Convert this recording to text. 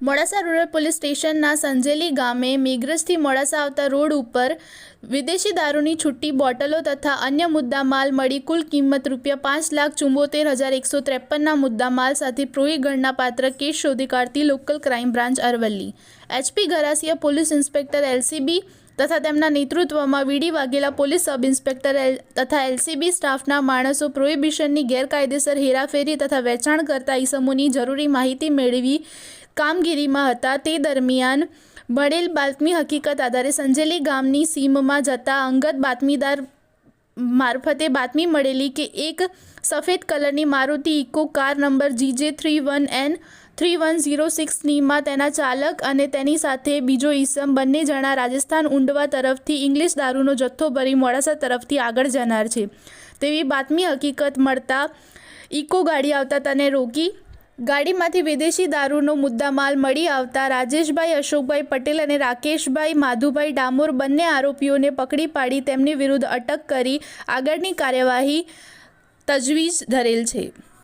Modasa rural police સ્ટેશનના સંજેલી ગામે મેઘરજથી મોડાસા આવતા રોડ ઉપર વિદેશી દારૂની છૂટી, બોટલો તથા અન્ય મુદ્દામાલ મળી કુલ કિંમત રૂપિયા પાંચ લાખ ચુંબોતેર હજાર એકસો ત્રેપનના મુદ્દામાલ સાથે પ્રોહી ગણનાપાત્ર કેસ શોધી કાઢતી local crime branch Aravalli. HP Garasiya police inspector LCB તથા તેમના નેતૃત્વમાં VD Vaghela police sub inspector L તથા એલસીબી સ્ટાફના માણસો પ્રોહિબિશનની ગેરકાયદેસર હેરાફેરી તથા વેચાણ કરતા ઈસમોની જરૂરી માહિતી મેળવી કામગીરીમાં હતા. તે દરમિયાન મળેલ બાતમી હકીકત આધારે સંજેલી ગામની સીમમાં જતા અંગત બાતમીદાર મારફતે બાતમી મળેલી કે એક સફેદ કલરની Maruti Eeco car number GJ three one N three one zero સિક્સનીમાં તેના ચાલક અને તેની સાથે બીજો ઈસમ બંને જણા રાજસ્થાન ઉંડવા તરફથી ઇંગ્લિશ દારૂનો જથ્થો ભરી મોડાસા તરફથી આગળ જનાર છે. તેવી બાતમી હકીકત મળતા ઇકો ગાડી આવતા તેને રોકી ગાડીમાંથી વિદેશી દારૂનો મુદ્દામાલ મળી આવતા રાજેશભાઈ અશોકભાઈ પટેલ અને રાકેશભાઈ માધુભાઈ ડામોર બંને આરોપીઓને પકડી પાડી તેમની વિરુદ્ધ અટક કરી આગળની કાર્યવાહી તજવીજ ધરેલ છે.